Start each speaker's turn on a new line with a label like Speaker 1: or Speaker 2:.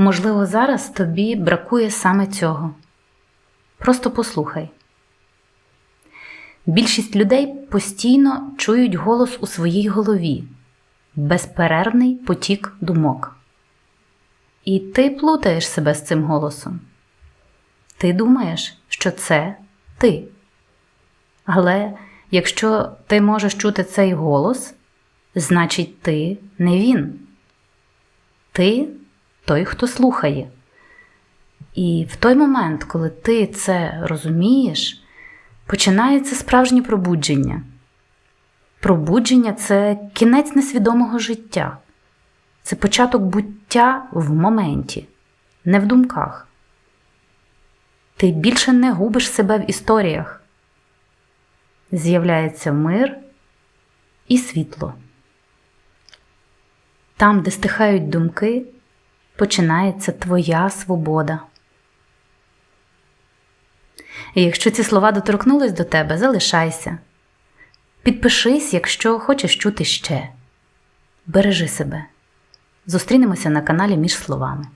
Speaker 1: Можливо, зараз тобі бракує саме цього. Просто послухай. Більшість людей постійно чують голос у своїй голові, безперервний потік думок. І ти плутаєш себе з цим голосом. Ти думаєш, що це ти. Але якщо ти можеш чути цей голос, значить ти не він. Ти той, хто слухає. І в той момент, коли ти це розумієш, починається справжнє пробудження. Пробудження це кінець несвідомого життя, це початок буття в моменті, не в думках. Ти більше не губиш себе в історіях. З'являється мир і світло. Там, де стихають думки, починається твоя свобода. І якщо ці слова доторкнулись до тебе, залишайся. Підпишись, якщо хочеш чути ще. Бережи себе. Зустрінемося на каналі між словами.